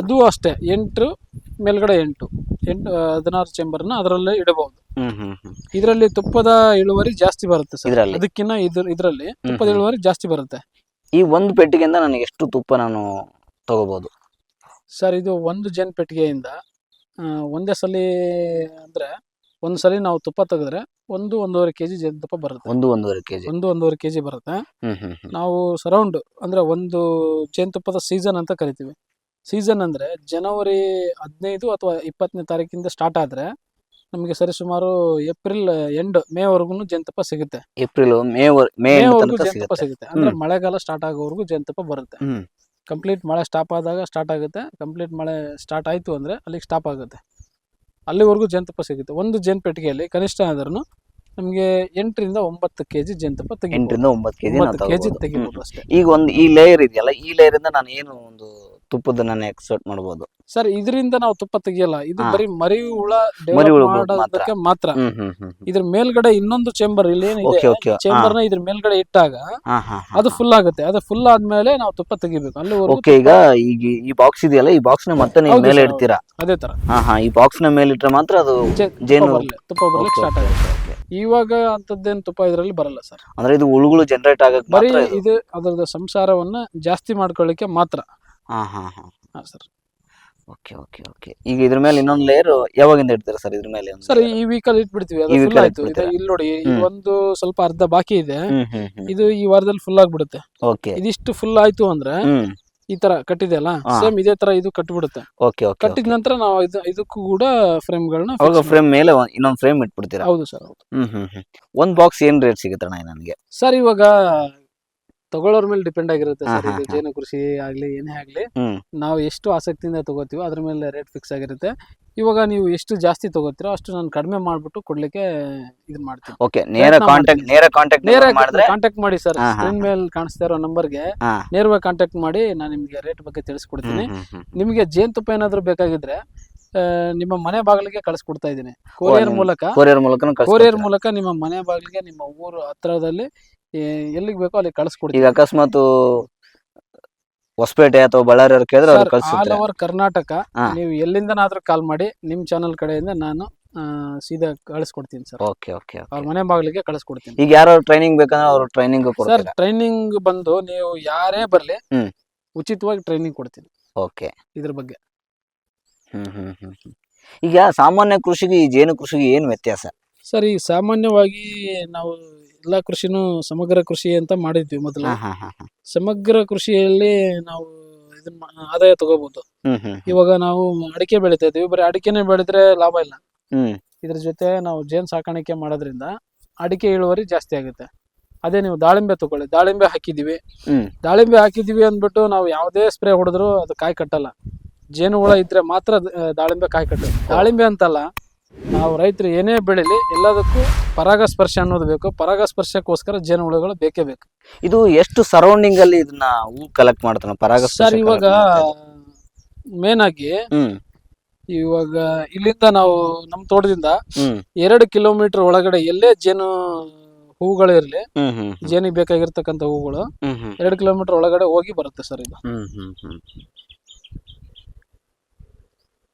ಅದು ಅಷ್ಟೇ ಎಂಟು ಮೇಲ್ಗಡೆ ಎಂಟು. ಎಂಟು ಹದಿನಾರು ಚೆಂಬರ್ನ ಅದರಲ್ಲೇ ಇಡಬಹುದು ಇದರಲ್ಲಿ ತುಪ್ಪದ ಇಳುವರಿ ಜಾಸ್ತಿ ಬರುತ್ತೆ ಸರ್. ಇದ್ರಲ್ಲಿ? ಅದಕ್ಕಿಂತ ಇದ್ರ ಇದರಲ್ಲಿ ತುಪ್ಪದ. ಇಳುವರಿ ಜಾಸ್ತಿ ಬರುತ್ತೆ. ಈ ಒಂದು ಪೆಟ್ಟಿಗೆಯಿಂದ ನನಗೆ ಎಷ್ಟು ತುಪ್ಪ ನಾನು ತಗೋಬೋದು? ಸರ್ ಇದು ಒಂದು ಜನ್ ಪೆಟ್ಟಿಗೆಯಿಂದ ಆ, ಒಂದೇ ಸಲ ಅಂದ್ರೆ ಒಂದು ಸಲ ನಾವು ತುಪ್ಪ ತೆಗೆದ್ರೆ ಒಂದು ಒಂದೂವರೆ ಕೆಜಿ ಜೇನುತುಪ್ಪ ಬರುತ್ತೆ. ಒಂದು ಒಂದೂವರೆ ಕೆ ಜಿ ಒಂದು ಒಂದೂವರೆ ಕೆಜಿ ಬರುತ್ತೆ. ಹ್ಮ್ ಹ್ಮ್ ಹ್ಮ್. ನಾವು ಸರೌಂಡ್ ಅಂದ್ರೆ ಒಂದು ಜೇನುತುಪ್ಪದ ಸೀಸನ್ ಅಂತ ಕರಿತೀವಿ. ಸೀಸನ್ ಅಂದ್ರೆ ಜನವರಿ ಹದಿನೈದು ಅಥವಾ ಇಪ್ಪತ್ತನೇ ತಾರೀಕಿಂದ ಸ್ಟಾರ್ಟ್ ಆದ್ರೆ ನಮಗೆ ಸರಿಸುಮಾರು ಏಪ್ರಿಲ್ ಎಂಡ್ ಮೇವರೆಗೂ ಜೇನುತುಪ್ಪ ಸಿಗುತ್ತೆ. ಏಪ್ರಿಲ್ ಮೇ ವರ್- ಮೇ ಎಂಡ್ ಮೇವರೆಗೂ ತನಕ ಜೇನುತುಪ್ಪ ಸಿಗುತ್ತೆ. ಸಿಗುತ್ತೆ. ಅಂದ್ರೆ ಹ್ಮ್. ಮಳೆಗಾಲ ಸ್ಟಾರ್ಟ್ ಆಗೋವರೆಗೂ ಜೇನುತುಪ್ಪ ಬರುತ್ತೆ. ಹ್ಮ್. ಕಂಪ್ಲೀಟ್ ಮಳೆ ಸ್ಟಾಪ್ ಆದಾಗ ಸ್ಟಾರ್ಟ್ ಆಗುತ್ತೆ. ಕಂಪ್ಲೀಟ್ ಮಳೆ ಸ್ಟಾರ್ಟ್ ಆಯ್ತು ಅಂದ್ರೆ ಅಲ್ಲಿಗೆ ಸ್ಟಾಪ್ ಆಗುತ್ತೆ. ಅಲ್ಲಿವರೆಗೂ ಜೇನುತುಪ್ಪ ಸಿಗುತ್ತೆ. ಒಂದು ಜೇನು ಪೆಟ್ಟಿಗೆಯಲ್ಲಿ ಕನಿಷ್ಠ ಆದ್ರೂ ನಮಗೆ ಎಂಟರಿಂದ ಒಂಬತ್ತು ಕೆಜಿ ಜೇನುತುಪ್ಪ ತೆಗಿಬೋದು. ಎಂಟರಿಂದ ಒಂಬತ್ತು ಕೆಜಿ ಒಂಬತ್ತು ಕೆಜಿ ತೆಗಿಬೋದು. ಅಷ್ಟೇ. ಈಗ ಒಂದು ಈ ಲೇಯರ್ ಇದೆಯಲ್ಲ ಈ ಲೇಯರ್ ಇಂದ ನಾನು ಏನು ಒಂದು ತುಪ್ಪದನ್ನ ಎಕ್ಸ್ಪೋರ್ಟ್ ಮಾಡ್ಬೋದು. ಸರ್ ಇದರಿಂದ ನಾವು ತುಪ್ಪ ತೆಗಿಯಲ್ಲ ಇದು ಹಾ. ಬರೀ ಮರಿ ಹುಳ ಮರಿ ಹುಳ ಮಾಡೋದಕ್ಕೆ ಮಾತ್ರ. ಹ್ಮ್ ಹ್ಮ್ ಹ್ಮ್ ಇದ್ರ ಮೇಲ್ಗಡೆ ಇನ್ನೊಂದು ಚೇಂಬರ್ ಇಲ್ಲಿ ಏನಿದೆ ಚೇಂಬರ್ನ ಇದ್ರ ಮೇಲ್ಗಡೆ ಇಟ್ಟಾಗ ಹಾ ಹಾ ಅದು ಫುಲ್ ಆಗುತ್ತೆ. ಅದು ಫುಲ್ ಆದ್ಮೇಲೆ ನಾವು ತುಪ್ಪ ತೆಗಿಬೇಕು. ಅಲ್ಲಿವರೆಗೂ ಓಕೆ ಈಗ ಈಗ ಈ ಬಾಕ್ಸ್ ಇದೆಯಲ್ಲ ಈ ಬಾಕ್ಸ್ನ ಮತ್ತೆ ನೀವು ಹೌದು ಮೇಲೆ sir, ಇಡ್ತೀರಾ? ಅದೇ ತರ. ಹಾ ಹಾ ಈ ಬಾಕ್ಸ್ನ ಮೇಲೆ ಇಟ್ರೆ ಮಾತ್ರ ಅದು ತುಪ್ಪ ಜೇನು ಬರ್ಲಿ ತುಪ್ಪ ಬರ್ಲಿಕ್ಕೆ Okay, ಸ್ಟಾರ್ಟ್ okay, ಆಗುತ್ತೆ. okay. ಇವಾಗ ಅಂತದ್ದೇನು ತುಪ್ಪ ಇದರಲ್ಲಿ ಬರಲ್ಲ ಸರ್. ಅಂದ್ರೆ ಇದು ಹುಳುಗಳು ಜನರೇಟ್ ಆಗಕ್ಕೆ ಬರೀ ಮಾತ್ರ ಇದು. ಇದು ಅದರದ ಸಂಸಾರವನ್ನ ಜಾಸ್ತಿ ಮಾಡ್ಕೊಳ್ಳಿಕ್ಕೆ ಮಾತ್ರ. ಹಾ ಹಾ ಹಾ. ಹಾ ಸರ್. ಓಕೆ ಓಕೆ ಓಕೆ ಈಗ ಇದ್ರ ಮೇಲೆ ಇನ್ನೊಂದು ಲೇಯರ್ ಯಾವಾಗಿಂದ ಇಡ್ತೀರಾ ಸರ್ ಇದ್ರ ಮೇಲೆ ಒಂದು ಸರ್ ಈ ವೀಕಲ್ಲಿ ಇಟ್ಬಿಡ್ತೀವಿ. ಅದು ಈ ಫುಲ್ ಅಲ್ಲಿ ಆಯ್ತು. ಇದು ಇಟ್ಬಿಡ್ತೀರಾ? ಇಲ್ಲಿ ನೋಡಿ ಹ್ಮ್. ಒಂದು ಸ್ವಲ್ಪ ಅರ್ಧ ಬಾಕಿ ಇದೆ. ಹ್ಮ್ ಹ್ಮ್ ಹ್ಮ್. ಇದು ಈ ವಾರದಲ್ಲಿ ಫುಲ್ ಆಗ್ಬಿಡುತ್ತೆ. ಓಕೆ ಇದಿಷ್ಟು ಫುಲ್ ಆಯ್ತು ಅಂದ್ರೆ ಹ್ಮ್. ಈ ತರ ಕಟ್ಟಿದೆ ಅಲ್ಲ? ಹಾ. ಸೇಮ್ ಇದೇ ತರ ಇದು ಕಟ್ಬಿಡುತ್ತೆ. ಓಕೆ ಓಕೆ ಕಟ್ಟಿದ ನಂತರ ನಾವು ಇದು ಇದಕ್ಕೂ ಕೂಡ ಫ್ರೇಮ್ಗಳನ್ನ ಅವಾಗ ಫ್ರೇಮ್ ಮೇಲೆ ಒಂದ್- ಇನ್ನೊಂದ್ ಫ್ರೇಮ್ ಇಟ್ಬಿಡ್ತೀರಾ? ಹೌದು ಸರ್ ಹೌದು. ಹ್ಮ್ ಹ್ಮ್ ಹ್ಮ್. ಒಂದ್ ಬಾಕ್ಸ್ ಏನ್ ರೇಟ್ ಸಿಗುತ್ತಣ್ಣ ನನಗೆ? ಸರ್ ಇವಾಗ ತಗೊಳ್ಳೋರ್ ಮೇಲೆ ಡಿಪೆಂಡ್ ಆಗಿರುತ್ತೆ ಸರ್ ಇದು. ಜೇನು ಕೃಷಿ ಆಗ್ಲಿ ಏನೇ ಆಗ್ಲಿ. ಹ್ಮ್. ನಾವು ಎಷ್ಟು ಆಸಕ್ತಿಯಿಂದ ತಗೋತೀವೋ ಅದ್ರ ಮೇಲೆ ರೇಟ್ ಫಿಕ್ಸ್ ಆಗಿರುತ್ತೆ. ಇವಾಗ ನೀವು ಎಷ್ಟು ಜಾಸ್ತಿ ತಗೋತೀರೋ ಅಷ್ಟು ನಾನು ಕಡಿಮೆ ಮಾಡ್ಬಿಟ್ಟು ಕೊಡ್ಲಿಕ್ಕೆ ಇದು ಮಾಡ್ತೀನಿ. ಓಕೆ ನೇರ ಪ್ರಯತ್ನ ಕಾಂಟ್ಯಾಕ್ಟ್ ನೇರ ಕಾಂಟ್ಯಾಕ್ಟ್ ನೇರ ಮಾಡಿದ್ರೆ ಕಾಂಟ್ಯಾಕ್ಟ್ ಮಾಡಿ ಸರ್ ಹಾ, ಹಾ, ಸ್ಕ್ರೀನ್ ಮೇಲೆ ಕಾಣಿಸ್ತಾ ಇರೋ ನಂಬರ್ಗೆ ಹಾ. ನೇರವಾಗಿ ಕಾಂಟ್ಯಾಕ್ಟ್ ಮಾಡಿ ನಾನು ನಿಮಗೆ ರೇಟ್ ಬಗ್ಗೆ ತಿಳಿಸ್ಕೊಡ್ತೀನಿ. ಹ್ಮ್, ಹ್ಮ್, ಹ್ಮ್. ನಿಮಗೆ ಜೇನುತುಪ್ಪ ಏನಾದರೂ ಬೇಕಾಗಿದ್ರೆ ಆ, ನಿಮ್ಮ ಮನೆ ಬಾಗಿಲಿಗೆ ಕಳಿಸ್ಕೊಡ್ತಾ ಇದ್ದೀನಿ. ಕೊರಿಯರ್ ಮೂಲಕ. ಕೊರಿಯರ್ ಮೂಲಕ ಕೊರಿಯರ್? ಮೂಲಕ ನಿಮ್ಮ ಮನೆ ಬಾಗಿಲಿಗೆ ನಿಮ್ಮ ಊರು ಹತ್ರದಲ್ಲಿ ಎಲ್ಲಿಗೆ ಬೇಕೋ ಅಲ್ಲಿ ಈಗ ಕಳಿಸ್ಕೊಡ್ತೀನಿ ಅಕಸ್ಮಾತ್ ಹೊಸಪೇಟೆ ಅಥವಾ ಬಳ್ಳಾರಿ ಅವ್ರು ಕೇಳಿದ್ರೆ ಅವ್ರು ಆಲ್ ಕಳ್ಸಿರ್ತಾರೆ ಓವರ್ ಕರ್ನಾಟಕ ಹಾ. ನೀವು ಎಲ್ಲಿಂದನಾದ್ರೂ ಕಾಲ್ ಮಾಡಿ ನಿಮ್ಮ ಚಾನಲ್ ಕಡೆಯಿಂದ ನಾನು ಆ, ಸೀದಾ ಕಳಿಸ್ಕೊಡ್ತೀನಿ ಸರ್. ಓಕೆ ಓಕೆ ಅವ್ರ ಮನೆ ಬಾಗಿಲಿಗೆ ಕಳಿಸ್ಕೊಡ್ತೀನಿ. ಈಗ ಯಾರು ಟ್ರೈನಿಂಗ್ ಬೇಕಂದ್ರೆ ಅವ್ರು ಟ್ರೈನಿಂಗ್ ಸರ್ ಕೊಡ್ತೀರಾ. ಟ್ರೈನಿಂಗ್ ಬಂದು ನೀವು ಯಾರೇ ಬರಲಿ ಹ್ಮ್. ಉಚಿತವಾಗಿ ಟ್ರೈನಿಂಗ್ ಕೊಡ್ತೀನಿ. ಓಕೆ. ಇದ್ರ ಬಗ್ಗೆ. ಹ್ಮ್ ಹ್ಮ್ ಹ್ಮ್ ಹ್ಮ್. ಈಗ ಸಾಮಾನ್ಯ ಕೃಷಿಗೆ ಈ ಜೇನು ಕೃಷಿಗೆ ಏನ್ ವ್ಯತ್ಯಾಸ? ಸರ್ ಈಗ ಸಾಮಾನ್ಯವಾಗಿ ನಾವು ಎಲ್ಲ ಕೃಷಿನೂ ಸಮಗ್ರ ಕೃಷಿ ಅಂತ ಮಾಡಿದ್ವಿ ಮೊದಲು. ಹಾ, ಹಾ, ಹಾ, ಹಾ. ಸಮಗ್ರ ಕೃಷಿಯಲ್ಲಿ ನಾವು ಇದನ್ನ ಮಾ- ಆದಾಯ ತಗೋಬಹುದು ಹ್ಮ್ ಹ್ಮ್ ಹ್ಮ್. ಇವಾಗ ನಾವು ಅಡಿಕೆ ಬೆಳಿತಾ ಇದೀವಿ ಬರೀ ಅಡಿಕೆನೆ ಬೆಳೆದ್ರೆ ಲಾಭ ಇಲ್ಲ. ಹ್ಮ್. ಇದ್ರ ಜೊತೆ ನಾವು ಜೇನ್ ಸಾಕಾಣಿಕೆ ಮಾಡೋದ್ರಿಂದ ಅಡಿಕೆ ಇಳುವರಿ ಜಾಸ್ತಿ ಆಗುತ್ತೆ. ಅದೇ ನೀವು ದಾಳಿಂಬೆ ತಗೊಳ್ಳಿ. ದಾಳಿಂಬೆ ಹಾಕಿದೀವಿ ಹ್ಮ್. ದಾಳಿಂಬೆ ಹಾಕಿದೀವಿ ಅಂದ್ಬಿಟ್ಟು ನಾವು ಯಾವುದೇ ಸ್ಪ್ರೇ ಹೊಡೆದ್ರು ಅದು ಕಾಯಿ ಕಟ್ಟಲ್ಲ. ಜೇನು ಹುಳ ಇದ್ರೆ ಮಾತ್ರ ಅದು, ಆ, ದಾಳಿಂಬೆ ಕಾಯಿ ಕಟ್ಟುತ್ತೆ. ದಾಳಿಂಬೆ ಅಂತಲ್ಲ ನಾವು ರೈತರು ಏನೇ ಬೆಳೀಲಿ ಎಲ್ಲದಕ್ಕೂ ಪರಾಗಸ್ಪರ್ಶ ಅನ್ನೋದು ಬೇಕು. ಪರಾಗಸ್ಪರ್ಶಕ್ಕೋಸ್ಕರ ಜೇನುಹುಳುಗಳು ಬೇಕೇ ಬೇಕು. ಇದು ಎಷ್ಟು ಸರೌಂಡಿಂಗ್ ಅಲ್ಲಿ ಇದನ್ನ ಹೂ ಕಲೆಕ್ಟ್ ಮಾಡ್ತಾನೆ? ಪರಾಗ ಸರ್ ಇವಾಗ ಮೇನ್ ಆಗಿ ಹ್ಮ್. ಇವಾಗ ಇಲ್ಲಿಂದ ನಾವು ನಮ್ಮ ತೋಟದಿಂದ ಹ್ಮ್. ಎರಡು ಕಿಲೋಮೀಟರ್ ಒಳಗಡೆ ಎಲ್ಲೇ ಜೇನು ಹೂಗಳು ಇರಲಿ ಹ್ಮ್ ಹ್ಮ್ ಹ್ಮ್. ಜೇನಿಗೆ ಬೇಕಾಗಿರ್ತಕ್ಕಂಥ ಹೂಗಳು ಹ್ಮ್ ಹ್ಮ್. ಎರಡು ಕಿಲೋಮೀಟರ್ ಒಳಗಡೆ ಹೋಗಿ ಬರುತ್ತೆ ಸರ್ ಇದು. ಹ್ಮ್ ಹ್ಮ್ ಹ್ಮ್.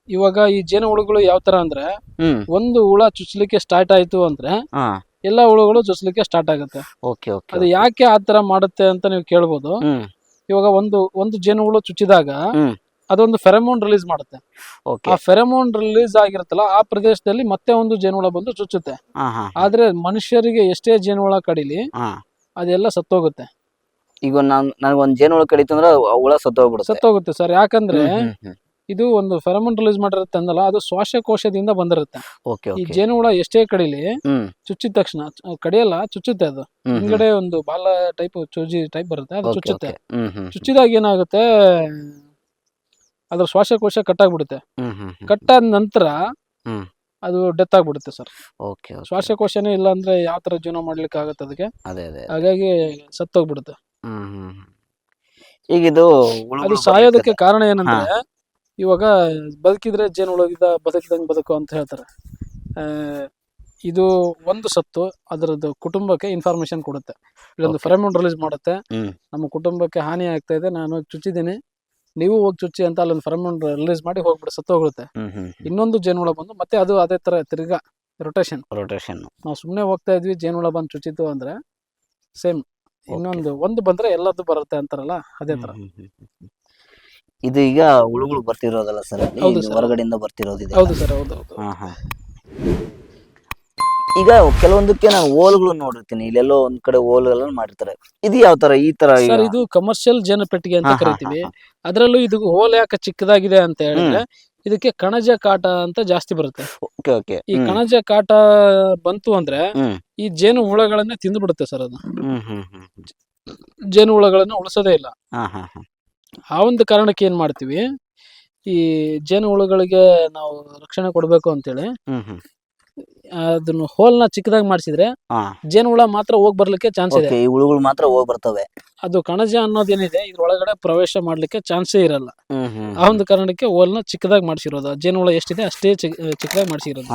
ಇವಾಗ ಈ ಜೇನು ಹುಳುಗಳು ಯಾವ ತರ ಅಂದ್ರೆ ಹ್ಮ್. ಒಂದು ಹುಳ ಚುಚ್ಚಲಿಕ್ಕೆ ಸ್ಟಾರ್ಟ್ ಆಯ್ತು ಅಂದ್ರೆ ಹಾ. ಎಲ್ಲ ಹುಳುಗಳು ಚುಚ್ಚಲಿಕ್ಕೆ ಸ್ಟಾರ್ಟ್ ಆಗುತ್ತೆ. ಓಕೆ ಓಕೆ ಅದು ಯಾಕೆ ಆ ತರ ಮಾಡುತ್ತೆ ಅಂತ ನೀವು ಕೇಳ್ಬೋದು. ಹ್ಮ್. ಇವಾಗ ಒಂದು ಒಂದು ಜೇನು ಹುಳು ಚುಚ್ಚಿದಾಗ ಹ್ಮ್. ಅದೊಂದು ಫೆರಮೋನ್ ರಿಲೀಸ್ ಮಾಡುತ್ತೆ. ಓಕೆ. ಆ ಫೆರಮೋನ್ ರಿಲೀಸ್ ಆಗಿರುತ್ತಲ್ಲ ಆ ಪ್ರದೇಶದಲ್ಲಿ ಮತ್ತೆ ಒಂದು ಜೇನುಹುಳ ಬಂದು ಚುಚ್ಚುತ್ತೆ. ಹಾ ಹಾ ಆದ್ರೆ ಮನುಷ್ಯರಿಗೆ ಎಷ್ಟೇ ಜೇನುಹುಳ ಕಡಿಲಿ ಹಾ. ಅದೆಲ್ಲ ಸತ್ತೋಗುತ್ತೆ. ಈಗ ನಾನ್ ನನಗೊಂದ್ ಜೇನು ಹುಳ ಕಡಿತು ಅಂದ್ರೆ ಆ ಹುಳ ಸತ್ತೋಗ್ಬಿಡುತ್ತೆ. ಸತ್ತೋಗುತ್ತೆ ಸರ್. ಯಾಕಂದ್ರೆ ಹ್ಮ್, ಹ್ಮ್, ಹ್ಮ್. ಇದು ಒಂದು ಫೆರಮೋನ್ ರಿಲೀಸ್ ಮಾಡಿರುತ್ತೆ ಅಂದಲ್ಲ ಅದು ಶ್ವಾಸಕೋಶದಿಂದ ಬಂದಿರುತ್ತೆ. ಓಕೆ ಈ ಓಕೆ. ಜೇನುಹುಳ ಎಷ್ಟೇ ಕಡಿಲಿ ಹ್ಮ್. ಚುಚ್ಚಿದ ತಕ್ಷಣ ಕಡಿಯಲ್ಲ ಚುಚ್ಚುತ್ತೆ ಅದು. ಹ್ಮ್. ಹಿಂದ್ಗಡೆ ಒಂದು ಬಾಲ ಟೈಪ್ ಚೂಜಿ ಟೈಪ್ ಬರುತ್ತೆ ಅದು ಓಕೆ, ಚುಚ್ಚುತ್ತೆ. ಓಕೆ. ಹ್ಮ್ ಹ್ಮ್ ಚುಚ್ಚಿದಾಗ ಏನಾಗುತ್ತೆ ಅದ್ರ ಶ್ವಾಸಕೋಶ ಕಟ್ಟಾಗ್ಬಿಡುತ್ತೆ. ಹ್ಮ್ ಹ್ಮ್ ಹ್ಮ್. ಕಟ್ಟಾದ ನಂತರ ಹ್ಮ್. ಅದು ಡೆತ್ ಆಗ್ಬಿಡುತ್ತೆ ಸರ್. Okay okay. ಶ್ವಾಸಕೋಶನೇ ಇಲ್ಲ ಅಂದ್ರೆ ಯಾವ ತರ ಜೀವನ ಮಾಡ್ಲಿಕ್ಕೆ ಆಗುತ್ತೆ ಅದಕ್ಕೆ? ಅದೇ ಅದೇ ಹಾಗಾಗಿ ಸತ್ತೋಗ್ಬಿಡುತ್ತೆ. ಹ್ಮ್ ಹ್ಮ್ ಹ್ಮ್. ಈಗ ಇದು ಹುಳುಗಳು ಅದು ಸಾಯೋದಕ್ಕೆ ಕಾರಣ ಏನಂದ್ರೆ ಇವಾಗ ಬದುಕಿದ್ರೆ ಜೇನು ಹುಳಗಿದ ಬದುಕಿದಂಗೆ ಬದುಕು ಅಂತ ಹೇಳ್ತಾರೆ. ಇದು ಒಂದು ಸತ್ತು ಅದರದ್ದು ಕುಟುಂಬಕ್ಕೆ ಇನ್ಫಾರ್ಮೇಶನ್ ಕೊಡುತ್ತೆ. ಇಲ್ಲೊಂದು. ಫೆರಮೋನ್ ರಿಲೀಸ್ ಮಾಡುತ್ತೆ. ನಮ್ಮ ಕುಟುಂಬಕ್ಕೆ ಹಾನಿ ಆಗ್ತಾ ಇದೆ ನಾನು ಚುಚ್ಚಿದ್ದೀನಿ. ನೀವು ಹೋಗಿ ಚುಚ್ಚಿ ಅಂತ ಅಲ್ಲೊಂದು ಫೆರಮೋನ್ ರಿಲೀಸ್ ಮಾಡಿ ಹೋಗ್ಬಿಟ್ಟು ಸತ್ತು ಹೋಗುತ್ತೆ. ಇನ್ನೊಂದು ಜೇನುಳ ಬಂದು ಮತ್ತೆ ಅದು ಅದೇ ತರ ತಿರ್ಗಾ ರೊಟೇಷನ್ ರೊಟೇಷನ್ ನಾವು ಸುಮ್ಮನೆ ಹೋಗ್ತಾ ಇದ್ವಿ ಜೇನುಹುಳ ಬಂದು ಚುಚ್ಚಿತು ಅಂದ್ರೆ ಸೇಮ್ ಇನ್ನೊಂದು ಒಂದು ಬಂದ್ರೆ ಎಲ್ಲದ್ದು ಬರುತ್ತೆ ಅಂತಾರಲ್ಲ ಅದೇ ತರ. ಇದು ಈಗ ಹುಳುಗಳು ಬರ್ತಿರೋದಲ್ಲ ಸರ್ ಹೌದು sir. ಹೊರಗಡೆಯಿಂದ ಬರ್ತಿರೋದಿದೆ. ಹೌದು ಸರ್ ಹೌದು ಹೌದು. ಹಾ ಹಾ. ಈಗ ಕೆಲವೊಂದಕ್ಕೆ ನಾನು ಓಲ್ಗಳು ನೋಡಿರ್ತೀನಿ. ಇಲ್ಲೆಲ್ಲೋ ಒಂದ್ ಕಡೆ ಓಲ್ಗಳನ್ನು ಮಾಡಿರ್ತಾರೆ. ಇದು ಯಾವ ತರ? ಈ ತರ ಸರ್ ಇದು ಕಮರ್ಷಿಯಲ್ ಜೇನು ಪೆಟ್ಟಿಗೆ ಅಂತ ಕರಿತೀವಿ. ಅದರಲ್ಲೂ ಇದು ಹೋಲ್ ಯಾಕೆ ಚಿಕ್ಕದಾಗಿದೆ ಅಂತ ಹೇಳಿದ್ರೆ ಇದಕ್ಕೆ ಕಣಜ ಕಾಟ ಅಂತ ಜಾಸ್ತಿ ಬರುತ್ತೆ. ಈ ಕಣಜ ಕಾಟ ಬಂತು ಅಂದ್ರೆ ಹ್ಮ್. ಈ ಜೇನು ಹುಳಗಳನ್ನೇ ತಿಂದು ಬಿಡುತ್ತೆ ಸರ್ ಅದು. ಹ್ಮ್ ಹ್ಮ್ ಹ್ಮ್ ಹ್ಮ್. ಜೇನು ಹುಳಗಳನ್ನ ಉಳಿಸೋದೇ ಇಲ್ಲ. ಹಾ ಹಾ ಹಾ. ಆ ಒಂದು ಕಾರಣಕ್ಕೆ ಏನ್ ಮಾಡ್ತೀವಿ ಈ ಜೇನು ಹುಳುಗಳಿಗೆ ನಾವು ರಕ್ಷಣೆ ಕೊಡಬೇಕು ಅಂತೇಳಿ ಅದನ್ನ ಹೋಲ್ನ ಚಿಕ್ಕದಾಗಿ ಮಾಡಿಸಿದ್ರೆ ಜೇನು ಜೇನುಹುಳ ಮಾತ್ರ ಹೋಗ್ ಬರ್ಲಿಕ್ಕೆ ಚಾನ್ಸ್ ಇದೆ. ಈ ಹುಳುಗಳು ಮಾತ್ರ ಹೋಗಿ ಬರ್ತವೆ. ಅದು ಕಣಜ ಅನ್ನೋದೇನಿದೆ ಇದ್ರೊಳಗಡೆ ಪ್ರವೇಶ ಮಾಡ್ಲಿಕ್ಕೆ ಚಾನ್ಸೇ ಇರಲ್ಲ. ಆ ಒಂದು ಕಾರಣಕ್ಕೆ ಹೋಲ್ನ ಚಿಕ್ಕದಾಗಿ ಮಾಡಿಸಿರೋದು ಜೇನುಹುಳ ಎಷ್ಟಿದೆ ಅಷ್ಟೇ ಚಿಕ್- ಚಿಕ್ಕದಾಗಿ ಮಾಡಿಸಿರೋದು.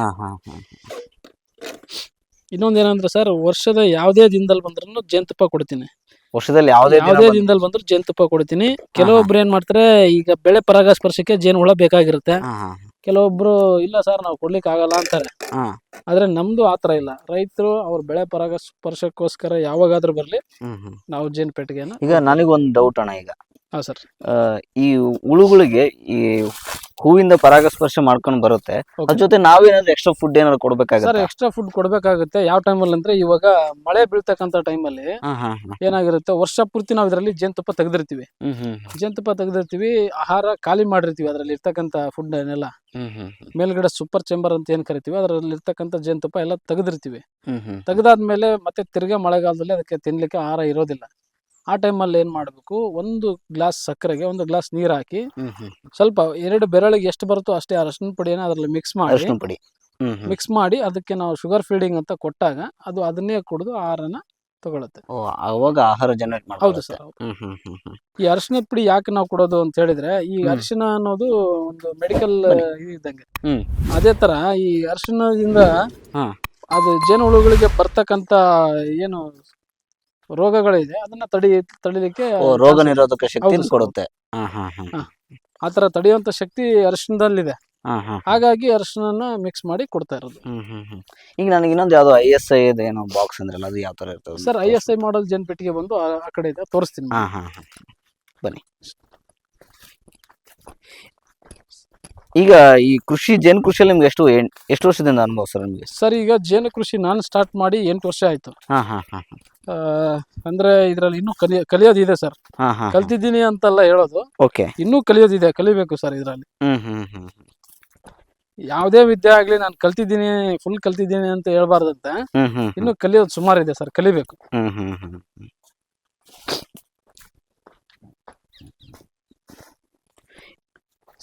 ಇನ್ನೊಂದೇನಂದ್ರೆ ಸರ್ ವರ್ಷದ ಯಾವುದೇ ದಿನದಲ್ಲಿ ಬಂದ್ರೂ ಜೇನುತುಪ್ಪ ಕೊಡ್ತೀನಿ. ವರ್ಷದಲ್ಲಿ ಯಾವುದೇ ದಿನ ಯಾವುದೇ ಬಂದ್ರು- ದಿನದಲ್ಲಿ ಬಂದ್ರು ಜೇನುತುಪ್ಪ ಕೊಡ್ತೀನಿ. ಕೆಲವೊಬ್ರು ಏನ್ ಮಾಡ್ತಾರೆ ಈಗ ಬೆಳೆ ಪರಾಗಸ್ಪರ್ಶಕ್ಕೆ ಜೇನುಹುಳ ಬೇಕಾಗಿರುತ್ತೆ. ಹಾ ಹಾ ಕೆಲವೊಬ್ರು ಇಲ್ಲ ಸರ್ ನಾವು ಕೊಡ್ಲಿಕ್ಕೆ ಆಗಲ್ಲ ಅಂತಾರೆ. ಹಾ. ಆದ್ರೆ ನಮ್ದು ಆತರ ಇಲ್ಲ. ರೈತರು ಅವ್ರ ಬೆಳೆ ಪರಾಗಸ್ಪರ್ಶಕ್ಕೋಸ್ಕರ ಯಾವಾಗಾದ್ರೂ ಬರ್ಲಿ ಹ್ಮ್ ಹ್ಮ್. ನಾವು ಜೇನು ಪೆಟ್ಟಿಗೆನ ಈಗ ನನಗೊಂದು ಡೌಟ್ ಅಣ್ಣ ಈಗ. ಹಾ ಸರ್. ಈ ಹುಳುಗಳಿಗೆ ಈ ಹೂವಿಂದ ಪರಾಗಸ್ಪರ್ಶ ಮಾಡ್ಕೊಂಡು ಬರುತ್ತೆ. ಅದ್ರ ಜೊತೆ ನಾವೇನಾದ್ರು ಎಕ್ಸ್ಟ್ರಾ ಫುಡ್ ಏನಾದ್ರು ಸರ್ ಕೊಡ್ಬೇಕಾಗತ್ತೆ ಎಕ್ಸ್ಟ್ರಾ ಫುಡ್ ಕೊಡ್ಬೇಕಾಗುತ್ತೆ. ಯಾವ ಟೈಮಲ್ಲಿ ಅಂದ್ರೆ ಇವಾಗ ಮಳೆ ಬೀಳ್ತಕ್ಕಂತ ಟೈಮಲ್ಲಿ ಏನಾಗಿರುತ್ತೆ ವರ್ಷ ಪೂರ್ತಿ ನಾವು ಇದರಲ್ಲಿ ಜೇನುತುಪ್ಪ ತೆಗೆದಿರ್ತೀವಿ. ಜೇನುತುಪ್ಪ ತೆಗೆದಿರ್ತೀವಿ ಆಹಾರ ಖಾಲಿ ಮಾಡಿರ್ತೀವಿ ಅದರಲ್ಲಿ ಇರ್ತಕ್ಕಂತ ಫುಡ್ ಏನೆಲ್ಲ. ಮೇಲ್ಗಡೆ ಸೂಪರ್ ಚೇಂಬರ್ ಅಂತ ಏನ್ ಕರಿತೀವಿ ಅದರಲ್ಲಿ ಇರ್ತಕ್ಕಂತ ಜೇನುತುಪ್ಪ ಎಲ್ಲ ತೆಗೆದಿರ್ತೀವಿ. ತೆಗೆದಾದ್ಮೇಲೆ ಮತ್ತೆ ತಿರ್ಗಾ ಮಳೆಗಾಲದಲ್ಲಿ ಅದಕ್ಕೆ ತಿನ್ಲಿಕ್ಕೆ ಆಹಾರ ಇರೋದಿಲ್ಲ. ಆ ಟೈಮಲ್ಲಿ ಏನ್ ಮಾಡಬೇಕು? ಒಂದು ಗ್ಲಾಸ್ ಸಕ್ಕರೆಗೆ ಒಂದು ಗ್ಲಾಸ್ ನೀರ್ ಹಾಕಿ ಸ್ವಲ್ಪ ಎರಡು ಬೆರಳಿಗೆ ಎಷ್ಟು ಬರುತ್ತೋ ಅಷ್ಟೇ ಅರಶಿನ ಪುಡಿಯನ್ನು ಅದರಲ್ಲಿ ಮಿಕ್ಸ್ ಮಾಡಿ ಪುಡಿ. ಮಿಕ್ಸ್ ಮಾಡಿ ಅದಕ್ಕೆ ನಾವು ಶುಗರ್ ಫೀಡಿಂಗ್ ಅಂತ ಕೊಟ್ಟಾಗ ಅದು ಅದನ್ನೇ ಕುಡಿದು ಆಹಾರನ ತಗೊಳುತ್ತೆ. ಅವಾಗ ಆಹಾರ ಜನರೇಟ್ ಹೌದು ಸರ್ ಹ್ಮ್ ಹ್ಮ್ ಹ್ಮ್ ಹ್ಮ್. ಈ ಅರಿಶಿನ ಪುಡಿ ಯಾಕೆ ನಾವು ಕೊಡೋದು ಅಂತ ಹೇಳಿದ್ರೆ ಈ ಅರಶಿನ ಅನ್ನೋದು ಒಂದು ಮೆಡಿಕಲ್. ಇದ್ದಂಗೆ. ಅದೇ ತರ ಈ ಅರಿಶಿನದಿಂದ ಹಾ. ಅದು ಜೇನುಹುಳುಗಳಿಗೆ ಬರ್ತಕ್ಕಂತ ಏನು ರೋಗಗಳಿದೆ ಅದನ್ನ ತಡಿ ತಡಿಲಿಕ್ಕೆ ರೋಗ ನಿರೋಧಕ ಶಕ್ತಿ ಹೌದು ಕೊಡುತ್ತೆ. ಹಾ ಹಾ. ಆತರ ತಡೆಯುವಂತ ಶಕ್ತಿ ಅರಿಶಿನದಲ್ಲಿದೆ ಹಾ ಹಾ ಹಾಗಾಗಿ ಅರಿಶಿನ ಮಿಕ್ಸ್ ಮಾಡಿ ಕೊಡ್ತಾ ಇರೋದು. ಹ್ಮ್ ಹ್ಮ್ ಹ್ಮ್. ಈಗ ನನಗೆ ಇನ್ನೊಂದು ಯಾವ್ದು ಐ ಎಸ್ ಐ ಏನೋ ಬಾಕ್ಸ್ ಅಂದ್ರೆ ಅದು ಯಾವ ತರ ಇರ್ತದೆ sir I S I model Jan ಪೆಟ್ಟಿಗೆ ಬಂದು ಆ ಆ ಕಡೆ ಇದೆ ತೋರಿಸ್ತೀನಿ. ಹಾ ಹಾ ಹಾ. ಬನ್ನಿ. ಈಗ ಈ ಕೃಷಿ ಜೇನು ಕೃಷಿಯಲ್ಲಿ ನಿಮ್ಗೆ ಎಷ್ಟು ಎಷ್ಟು ವರ್ಷದಿಂದ ಅನುಭವ ಸರ್ ನಿಮಗೆ? ಸರ್ ಈಗ ಜೇನು ಕೃಷಿ ನಾನು ಸ್ಟಾರ್ಟ್ ಮಾಡಿ ಎಂಟು ವರ್ಷ ಆಯ್ತು. ಹಾ ಹಾ ಹಾ ಆ, ಅಂದ್ರೆ ಇದ್ರಲ್ಲಿ ಇನ್ನೂ ಕಲಿಯ ಕಲಿಯೋದಿದೆ ಸರ್. ಹಾ ಹಾ ಕಲ್ತಿದ್ದೀನಿ ಅಂತೆಲ್ಲ ಹೇಳೋದು. ಓಕೆ. ಇನ್ನೂ ಕಲಿಯೋದಿದೆ ಕಲಿಬೇಕು ಸರ್ ಇದರಲ್ಲಿ. ಯಾವುದೇ ವಿದ್ಯೆ ಆಗ್ಲಿ ನಾನು ಕಲ್ತಿದ್ದೀನಿ ಫುಲ್ ಕಲ್ತಿದ್ದೀನಿ ಅಂತ ಹೇಳ್ಬಾರ್ದಂತೆ. ಇನ್ನು ಇನ್ನೂ ಕಲಿಯೋದು ಸುಮಾರು ಇದೆ ಸರ್ ಕಲಿಬೇಕು. ಹ್ಮ್ ಹ್ಮ್ ಹ್ಮ್ ಹ್ಮ್.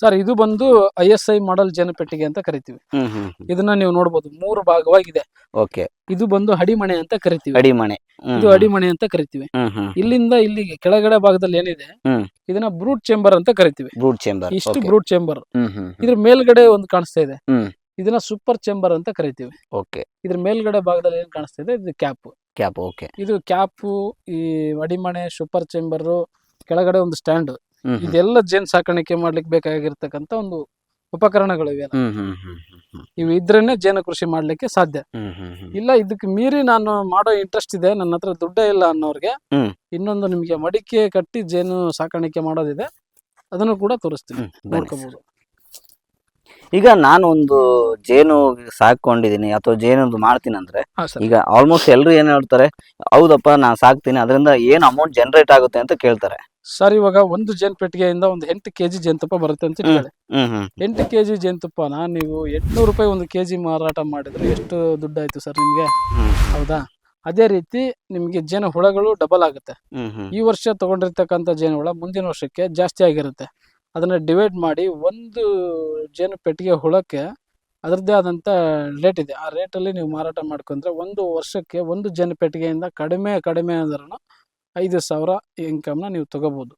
ಸರ್ ಇದು ಬಂದು ಐ ಎಸ್ ಐ ಮಾಡಲ್ ಜನಪೆಟ್ಟಿಗೆ ಪೆಟ್ಟಿಗೆ ಅಂತ ಕರಿತೀವಿ. ಇದನ್ನ ನೀವು ನೋಡಬಹುದು ಮೂರು ಭಾಗವಾಗಿದೆ. ಓಕೆ. ಇದು ಬಂದು ಅಡಿಮಣೆ ಅಂತ ಕರಿತೀವಿ. ಅಡಿಮಣೆ ಇದು ಅಡಿಮಣೆ ಅಂತ ಕರಿತೀವಿ. ಇಲ್ಲಿಂದ ಇಲ್ಲಿಗೆ ಕೆಳಗಡೆ ಭಾಗದಲ್ಲಿ ಏನಿದೆ. ಇದನ್ನ ಬ್ರೂಟ್ ಚೇಂಬರ್ ಅಂತ ಕರಿತೀವಿ. ಬ್ರೂಟ್ ಚೇಂಬರ್ ಇಷ್ಟು ಬ್ರೂಟ್ ಚೇಂಬರ್. ಇದ್ರ ಮೇಲ್ಗಡೆ ಒಂದು ಕಾಣಿಸ್ತಾ ಇದೆ. ಇದನ್ನ ಸೂಪರ್ ಚೇಂಬರ್ ಅಂತ ಕರಿತೀವಿ. ಓಕೆ. ಇದ್ರ ಮೇಲ್ಗಡೆ ಭಾಗದಲ್ಲಿ ಏನ್ ಕಾಣಿಸ್ತಾ ಇದೆ ಇದು ಕ್ಯಾಪ್. Cap okay. ಇದು ಕ್ಯಾಪ್ ಈ ಅಡಿಮಣೆ ಸೂಪರ್ ಚೇಂಬರ್ ಕೆಳಗಡೆ ಒಂದು ಸ್ಟ್ಯಾಂಡ್. ಇದೆಲ್ಲ ಜೇನ್ ಸಾಕಾಣಿಕೆ ಮಾಡ್ಲಿಕ್ಕೆ ಬೇಕಾಗಿರ್ತಕ್ಕಂತ ಒಂದು ಉಪಕರಣಗಳು ಇವೆ ಹ್ಮ್ ಇವು ಇದ್ರೇನೆ ಜೇನು ಕೃಷಿ ಮಾಡ್ಲಿಕ್ಕೆ ಸಾಧ್ಯ. ಇಲ್ಲ ಇದಕ್ಕೆ ಮೀರಿ ನಾನು ಮಾಡೋ ಇಂಟ್ರೆಸ್ಟ್ ಇದೆ ನನ್ನ ಹತ್ರ ದುಡ್ಡೇ ಇಲ್ಲ ಅನ್ನೋರ್ಗೆ ಇನ್ನೊಂದು ನಿಮಗೆ ಮಡಿಕೆ ಕಟ್ಟಿ ಜೇನು ಸಾಕಾಣಿಕೆ ಮಾಡೋದಿದೆ ಅದನ್ನು ಕೂಡ ತೋರಿಸ್ತೀನಿ. ನೋಡ್ಕೋಬಹುದು ಈಗ ನಾನು ಒಂದು ಜೇನು ಸಾಕೊಂಡಿದ್ದೀನಿ ಅಥವಾ ಜೇನು ಮಾಡ್ತೀನಿ ಅಂದ್ರೆ ಈಗ ಆಲ್ಮೋಸ್ಟ್ ಎಲ್ಲರೂ ಏನ್ ಹೇಳ್ತಾರೆ ಹೌದಪ್ಪ ನಾನು ಸಾಕ್ತೀನಿ ಅದರಿಂದ ಏನು ಅಮೌಂಟ್ ಜನರೇಟ್ ಆಗುತ್ತೆ ಅಂತ ಕೇಳ್ತಾರೆ. ಸರ್ ಇವಾಗ ಒಂದು ಜೇನು ಪೆಟ್ಟಿಗೆಯಿಂದ ಒಂದು ಎಂಟು ಕೆಜಿ ಜೇನುತುಪ್ಪ ಬರುತ್ತೆ ಅಂತ ಹೇಳಿ ಎಂಟು ಕೆಜಿ ಜೇನುತುಪ್ಪನ ನೀವು ಎಂಟ್ನೂರು ರೂಪಾಯಿ ಒಂದು ಕೆಜಿ ಮಾರಾಟ ಮಾಡಿದ್ರೆ ಎಷ್ಟು ದುಡ್ಡಾಯ್ತು ಸರ್ ನಿಮಗೆ? ಹೌದಾ? ಅದೇ ರೀತಿ ನಿಮಗೆ ಜೇನು ಹುಳಗಳು ಡಬಲ್ ಆಗುತ್ತೆ ಈ ವರ್ಷ ತಗೊಂಡಿರ್ತಕ್ಕಂಥ ಜೇನು ಹುಳ ಮುಂದಿನ ವರ್ಷಕ್ಕೆ ಜಾಸ್ತಿ ಆಗಿರುತ್ತೆ. ಅದನ್ನ ಡಿವೈಡ್ ಮಾಡಿ ಒಂದು ಜೇನು ಪೆಟ್ಟಿಗೆ ಹುಳಕ್ಕೆ ಅದರದ್ದೇ ಆದಂಥ ರೇಟ್ ಇದೆ. ಆ ರೇಟಲ್ಲಿ ನೀವು ಮಾರಾಟ ಮಾಡ್ಕೊಂಡ್ರೆ ಒಂದು ವರ್ಷಕ್ಕೆ ಒಂದು ಜೇನು ಪೆಟ್ಟಿಗೆಯಿಂದ ಕಡಿಮೆ ಕಡಿಮೆ ಅಂದ್ರೂ ಐದು ಸಾವಿರ ಇನ್ಕಮ್ನ ನೀವು ತಗೋಬೋದು.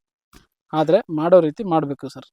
ಆದರೆ ಮಾಡೋ ರೀತಿ ಮಾಡಬೇಕು ಸರ್.